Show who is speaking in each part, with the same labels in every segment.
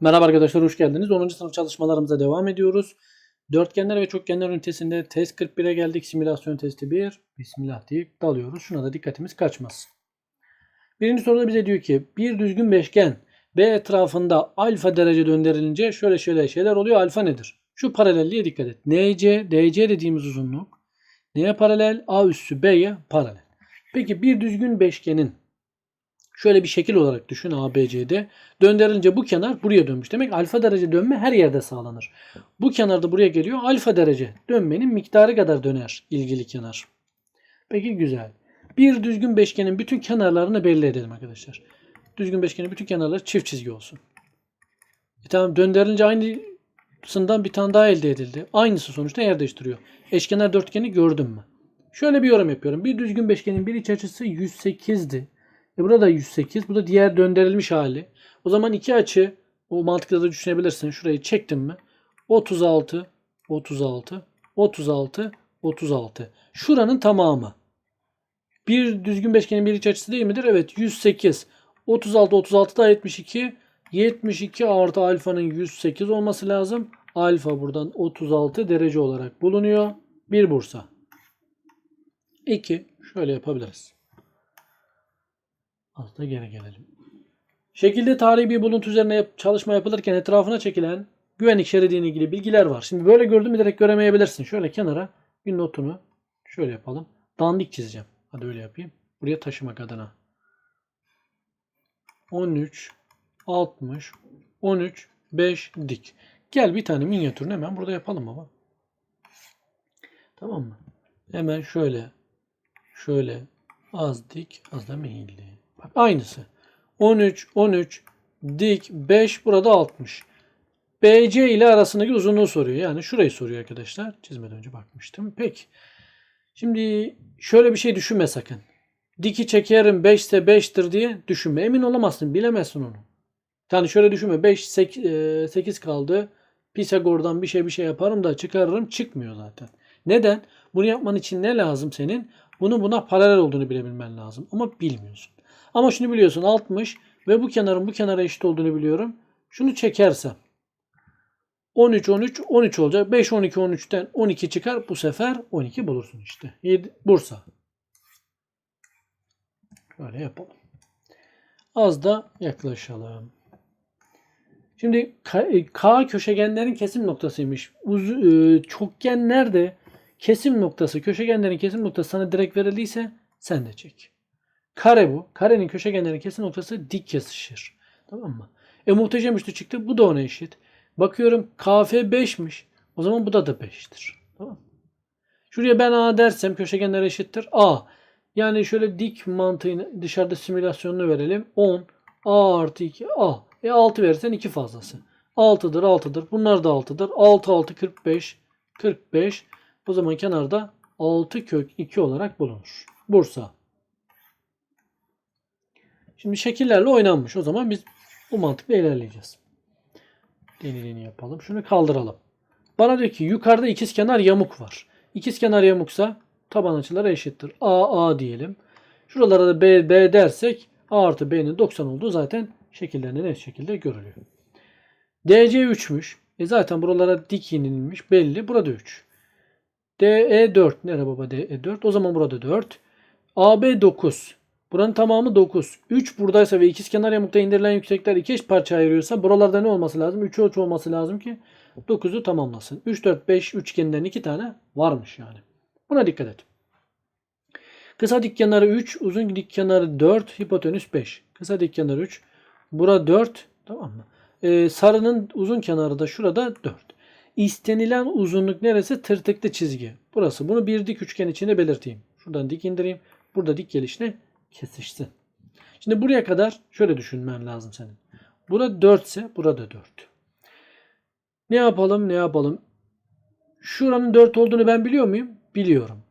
Speaker 1: Merhaba arkadaşlar hoş geldiniz. 10. sınıf çalışmalarımıza devam ediyoruz. Dörtgenler ve çokgenler ünitesinde test 41'e geldik. Simülasyon testi 1. Bismillah deyip dalıyoruz. Şuna da dikkatimiz kaçmasın. Birinci soruda bize diyor ki bir düzgün beşgen B etrafında alfa derece döndürülince şöyle şöyle şeyler oluyor. Alfa nedir? Şu paralelliğe dikkat et. NC, DC dediğimiz uzunluk neye paralel? A üssü B'ye paralel. Peki bir düzgün beşgenin şöyle bir şekil olarak düşün ABC'de. Döndürünce bu kenar buraya dönmüş. Demek alfa derece dönme her yerde sağlanır. Bu kenar da buraya geliyor. Alfa derece dönmenin miktarı kadar döner ilgili kenar. Peki güzel. Bir düzgün beşgenin bütün kenarlarını belli edelim arkadaşlar. Düzgün beşgenin bütün kenarları çift çizgi olsun. E tamam döndürünce aynısından bir tane daha elde edildi. Aynısı sonuçta yer değiştiriyor. Eşkenar dörtgeni gördün mü? Şöyle bir yorum yapıyorum. Bir düzgün beşgenin bir iç açısı 108'di. E burada 108. Bu da diğer döndürülmüş hali. O zaman iki açı o mantıkla da düşünebilirsin. Şurayı çektim mi? 36, 36, 36, 36. Şuranın tamamı. Bir düzgün beşgenin bir iç açısı değil midir? Evet 108. 36, 36 da 72. 72 artı alfanın 108 olması lazım. Alfa buradan 36 derece olarak bulunuyor. Bir Bursa. 2. Şöyle yapabiliriz. Az da geri gelelim. Şekilde tarihi bir buluntu üzerine çalışma yapılırken etrafına çekilen güvenlik şeridiyle ilgili bilgiler var. Şimdi böyle gördün mü direkt göremeyebilirsin. Şöyle kenara bir notunu şöyle yapalım. Dandik çizeceğim. Hadi öyle yapayım. Buraya taşımak adına. 13, 60, 13, 5 dik. Gel bir tane minyatürünü hemen burada yapalım baba. Tamam mı? Hemen şöyle, şöyle az dik, az da meyilli. Bak aynısı. 13, 13, dik, 5, burada 60. BC ile arasındaki uzunluğu soruyor. Yani şurayı soruyor arkadaşlar. Çizmeden önce bakmıştım. Peki. Şimdi şöyle bir şey düşünme sakın. Diki çekerim 5 ise 5'tir diye düşünme. Emin olamazsın. Bilemezsin onu. Yani şöyle düşünme. 5, 8 kaldı. Pisagor'dan bir şey bir şey yaparım da çıkarırım. Çıkmıyor zaten. Neden? Bunu yapman için ne lazım senin? Bunu buna paralel olduğunu bilebilmen lazım. Ama bilmiyorsun. Ama şunu biliyorsun 60 ve bu kenarın bu kenara eşit olduğunu biliyorum. Şunu çekersem 13 13 13 olacak. 5 12 13'ten 12 çıkar. Bu sefer 12 bulursun işte. 7 Bursa. Böyle yapalım. Az da yaklaşalım. Şimdi K, K köşegenlerin kesim noktasıymış. Uz, e, çokgenler de kesim noktası, köşegenlerin kesim noktası sana direkt verildiyse sen de çek. Kare bu. Karenin köşegenlerin kesim noktası dik kesişir. Tamam mı? E muhteşem üçlü çıktı. Bu da ona eşit. Bakıyorum KF 5'miş. O zaman bu da da 5'tir. Tamam mı? Şuraya ben A dersem köşegenler eşittir. A. Yani şöyle dik mantığını dışarıda simülasyonunu verelim. 10 A artı 2 A. E 6 verirsen 2 fazlası. 6'dır 6'dır. Bunlar da 6'dır. 6 6 45 45. O zaman kenarda 6 kök 2 olarak bulunur. Bursa. Şimdi şekillerle oynanmış. O zaman biz bu mantıkla ilerleyeceğiz. Denileni yapalım. Şunu kaldıralım. Bana diyor ki yukarıda ikizkenar yamuk var. İkizkenar yamuksa taban açıları eşittir. A A diyelim. Şuralara da B B dersek A artı B'nin 90 olduğu zaten şekillerinde net şekilde görülüyor. DC 3'müş. E zaten buralara dik yenilmiş belli. Burada 3. DE 4. Nere baba DE 4? O zaman burada 4. AB 9. Buranın tamamı 9. 3 buradaysa ve ikizkenar yamukta indirilen yüksekler iki eş parça ayırıyorsa buralarda ne olması lazım? 3 ölçü olması lazım ki 9'u tamamlasın. 3, 4, 5 üçgeninden 2 tane varmış yani. Buna dikkat et. Kısa dik kenarı 3, uzun dik kenarı 4, hipotenüs 5. Kısa dik kenarı 3. Bura 4. Tamam mı? Ee, sarının uzun kenarı da şurada 4. İstenilen uzunluk neresi? Tırtıklı çizgi. Burası. Bunu bir dik üçgen içine belirteyim. Şuradan dik indireyim. Burada dik gelişine kesişsin. Şimdi buraya kadar şöyle düşünmen lazım senin. Burada 4 ise burada 4. Ne yapalım ne yapalım? Şuranın 4 olduğunu ben biliyor muyum? Biliyorum.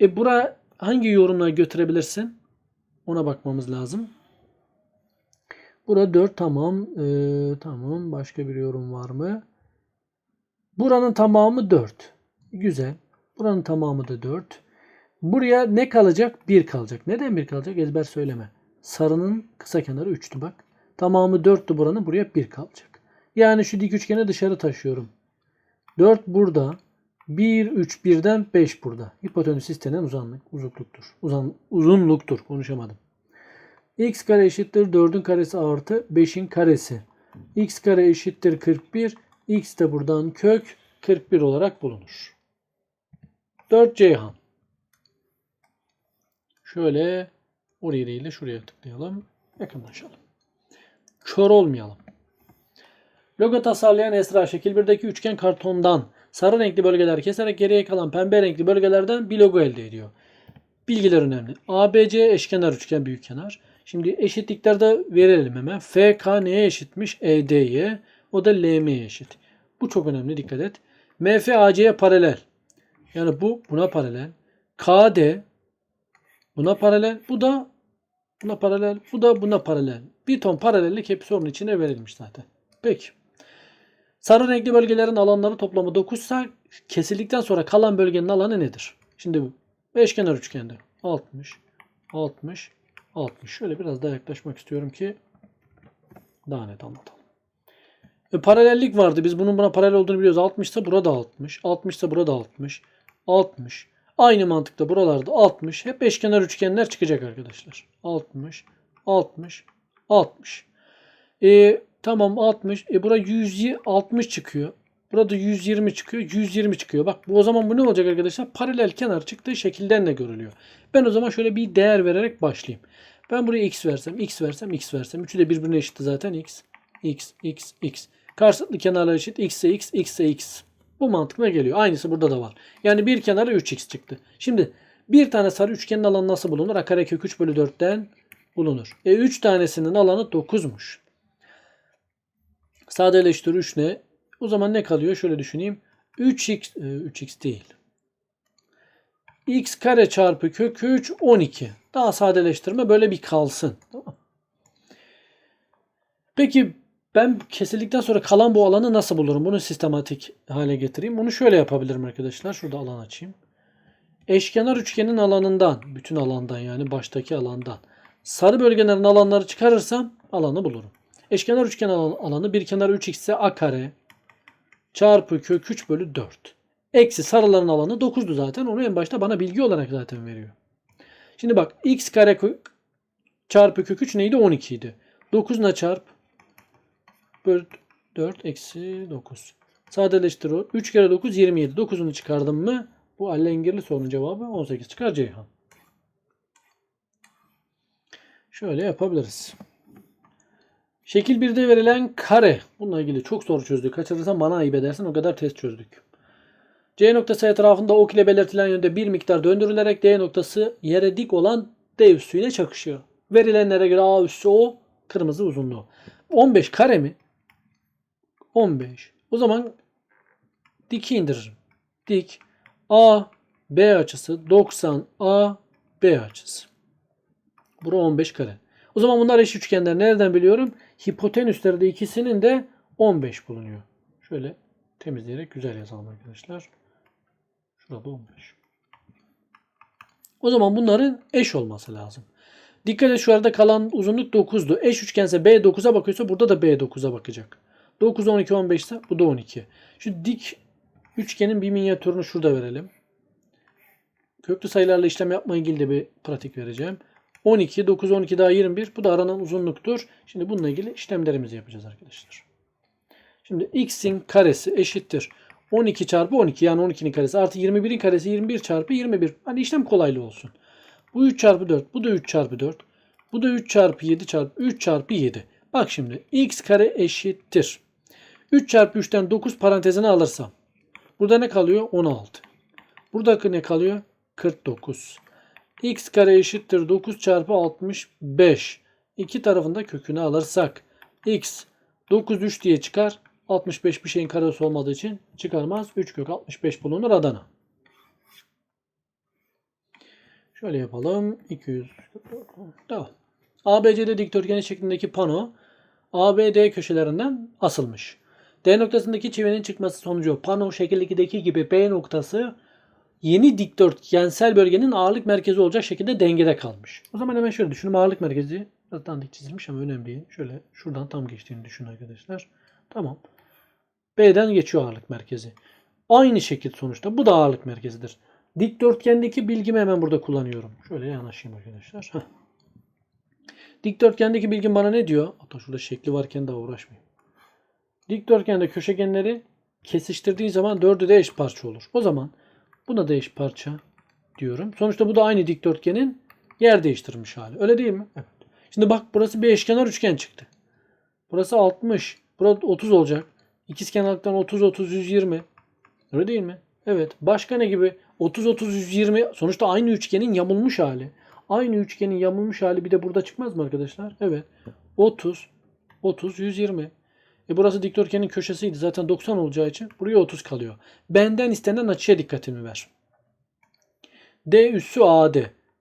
Speaker 1: E bura hangi yorumla götürebilirsin? Ona bakmamız lazım. Bura 4 tamam. Ee, tamam. Başka bir yorum var mı? Buranın tamamı 4. Güzel. Buranın tamamı da 4. Buraya ne kalacak? 1 kalacak. Neden 1 kalacak? Ezber söyleme. Sarının kısa kenarı 3'tü bak. Tamamı 4'tü buranın. Buraya 1 kalacak. Yani şu dik üçgeni dışarı taşıyorum. 4 burada. 1, 3, 1'den 5 burada. Hipotenüs istenen uzanlık, uzunluktur. Uzan, uzunluktur. Konuşamadım. x kare eşittir 4'ün karesi artı 5'in karesi. x kare eşittir 41. x de buradan kök 41 olarak bulunur. 4 Ceyhan. Şöyle oraya değil de şuraya tıklayalım. Yakınlaşalım. Kör olmayalım. Logo tasarlayan Esra şekil 1'deki üçgen kartondan sarı renkli bölgeler keserek geriye kalan pembe renkli bölgelerden bir logo elde ediyor. Bilgiler önemli. ABC eşkenar üçgen büyük kenar. Şimdi eşitliklerde verelim hemen. FK neye eşitmiş? ED'ye. O da LM'ye eşit. Bu çok önemli dikkat et. MF AC'ye paralel. Yani bu buna paralel. KD buna paralel. Bu da buna paralel. Bu da buna paralel. Bir ton paralellik hep sorunun içine verilmiş zaten. Peki. Sarı renkli bölgelerin alanları toplamı 9 ise kesildikten sonra kalan bölgenin alanı nedir? Şimdi beşkenar üçgende 60, 60, 60. Şöyle biraz daha yaklaşmak istiyorum ki daha net anlatalım. E, paralellik vardı. Biz bunun buna paralel olduğunu biliyoruz. 60 ise burada 60. 60 ise burada 60. 60. Aynı mantıkta buralarda 60. Hep eşkenar üçgenler çıkacak arkadaşlar. 60, 60, 60. E, tamam 60. E bura 160 çıkıyor. Burada 120 çıkıyor. 120 çıkıyor. Bak bu o zaman bu ne olacak arkadaşlar? Paralel kenar çıktığı şekilden de görülüyor. Ben o zaman şöyle bir değer vererek başlayayım. Ben buraya x versem, x versem, x versem. Üçü de birbirine eşitti zaten. x, x, x, x. Karşılıklı kenarlar eşit. x ise x, x ise x. Bu mantıkla geliyor. Aynısı burada da var. Yani bir kenara 3x çıktı. Şimdi bir tane sarı üçgenin alanı nasıl bulunur? A karekök 3 bölü 4'ten bulunur. E 3 tanesinin alanı 9'muş. Sadeleştir 3 ne? O zaman ne kalıyor? Şöyle düşüneyim. 3x, e, 3x değil. x kare çarpı kök 3 12. Daha sadeleştirme böyle bir kalsın. Peki ben kesildikten sonra kalan bu alanı nasıl bulurum? Bunu sistematik hale getireyim. Bunu şöyle yapabilirim arkadaşlar. Şurada alan açayım. Eşkenar üçgenin alanından, bütün alandan yani baştaki alandan sarı bölgelerin alanları çıkarırsam alanı bulurum. Eşkenar üçgen alan- alanı bir kenar 3x ise a kare çarpı kök 3 bölü 4. Eksi sarıların alanı 9'du zaten. Onu en başta bana bilgi olarak zaten veriyor. Şimdi bak x kare çarpı kök 3 neydi? 12 idi. 9'la çarp böl 4 eksi 9. Sadeleştir o. 3 kere 9 27. 9'unu çıkardım mı bu allengirli sorunun cevabı 18 çıkar Ceyhan. Şöyle yapabiliriz. Şekil 1'de verilen kare. Bununla ilgili çok soru çözdük. Kaçırırsan bana ayıp edersin. O kadar test çözdük. C noktası etrafında ok ile belirtilen yönde bir miktar döndürülerek D noktası yere dik olan D üssüyle çakışıyor. Verilenlere göre A üssü O kırmızı uzunluğu. 15 kare mi? 15. O zaman diki indiririm. Dik A B açısı 90 A B açısı. Bura 15 kare. O zaman bunlar eş üçgenler. Nereden biliyorum? Hipotenüslerde ikisinin de 15 bulunuyor. Şöyle temizleyerek güzel yazalım arkadaşlar. Şurada 15. O zaman bunların eş olması lazım. Dikkat et şu arada kalan uzunluk 9'du. Eş üçgense B 9'a bakıyorsa burada da B 9'a bakacak. 9, 12, 15 ise bu da 12. Şu dik üçgenin bir minyatürünü şurada verelim. Köklü sayılarla işlem yapma ilgili de bir pratik vereceğim. 12, 9, 12 daha 21. Bu da aranan uzunluktur. Şimdi bununla ilgili işlemlerimizi yapacağız arkadaşlar. Şimdi x'in karesi eşittir. 12 çarpı 12 yani 12'nin karesi artı 21'in karesi 21 çarpı 21. Hani işlem kolaylı olsun. Bu 3 çarpı 4. Bu da 3 çarpı 4. Bu da 3 çarpı 7 çarpı 3 çarpı 7. Bak şimdi x kare eşittir. 3 çarpı 3'ten 9 parantezine alırsam. Burada ne kalıyor? 16. Burada ne kalıyor? 49. x kare eşittir 9 çarpı 65. İki tarafında kökünü alırsak x 9 3 diye çıkar. 65 bir şeyin karesi olmadığı için çıkarmaz. 3 kök 65 bulunur Adana. Şöyle yapalım. 200. Tamam. ABCD dikdörtgeni şeklindeki pano ABD köşelerinden asılmış. D noktasındaki çivenin çıkması sonucu pano şekil 2'deki gibi B noktası yeni dikdörtgensel bölgenin ağırlık merkezi olacak şekilde dengede kalmış. O zaman hemen şöyle düşünün. Ağırlık merkezi Biraz dandik çizilmiş ama önemli değil. Şöyle şuradan tam geçtiğini düşün arkadaşlar. Tamam. B'den geçiyor ağırlık merkezi. Aynı şekil sonuçta. Bu da ağırlık merkezidir. Dikdörtgendeki bilgimi hemen burada kullanıyorum. Şöyle yanaşayım arkadaşlar. Dikdörtgendeki bilgim bana ne diyor? Hatta şurada şekli varken daha uğraşmayayım. Dikdörtgende köşegenleri kesiştirdiğin zaman dördü de eş parça olur. O zaman buna da eş parça diyorum. Sonuçta bu da aynı dikdörtgenin yer değiştirmiş hali. Öyle değil mi? Evet. Şimdi bak burası bir eşkenar üçgen çıktı. Burası 60. Burada 30 olacak. İkizkenarlıktan 30 30 120. Öyle değil mi? Evet. Başka ne gibi? 30 30 120 sonuçta aynı üçgenin yamulmuş hali. Aynı üçgenin yamulmuş hali bir de burada çıkmaz mı arkadaşlar? Evet. 30 30 120. E burası dikdörtgenin köşesiydi. Zaten 90 olacağı için buraya 30 kalıyor. Benden istenen açıya dikkatimi ver. D üssü AD.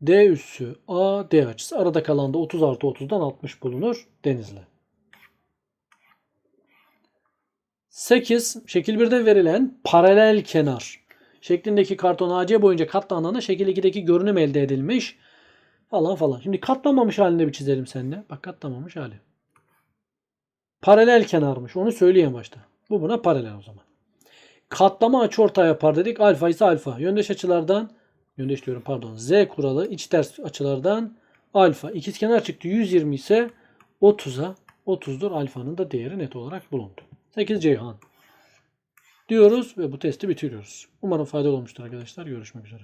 Speaker 1: D üssü AD açısı. Arada kalan da 30 artı 30'dan 60 bulunur. Denizli. 8. Şekil 1'de verilen paralel kenar şeklindeki karton AC boyunca katlandığında şekil 2'deki görünüm elde edilmiş falan falan. Şimdi katlamamış halinde bir çizelim seninle. Bak katlamamış hali. Paralel kenarmış. Onu söyleyeyim başta. Bu buna paralel o zaman. Katlama açıortay yapar dedik. Alfa ise alfa. Yöndeş açılardan yöndeş diyorum pardon. Z kuralı iç ters açılardan alfa. İkizkenar çıktı 120 ise 30'a 30'dur. Alfanın da değeri net olarak bulundu. 8 Ceyhan diyoruz ve bu testi bitiriyoruz. Umarım faydalı olmuştur arkadaşlar. Görüşmek üzere.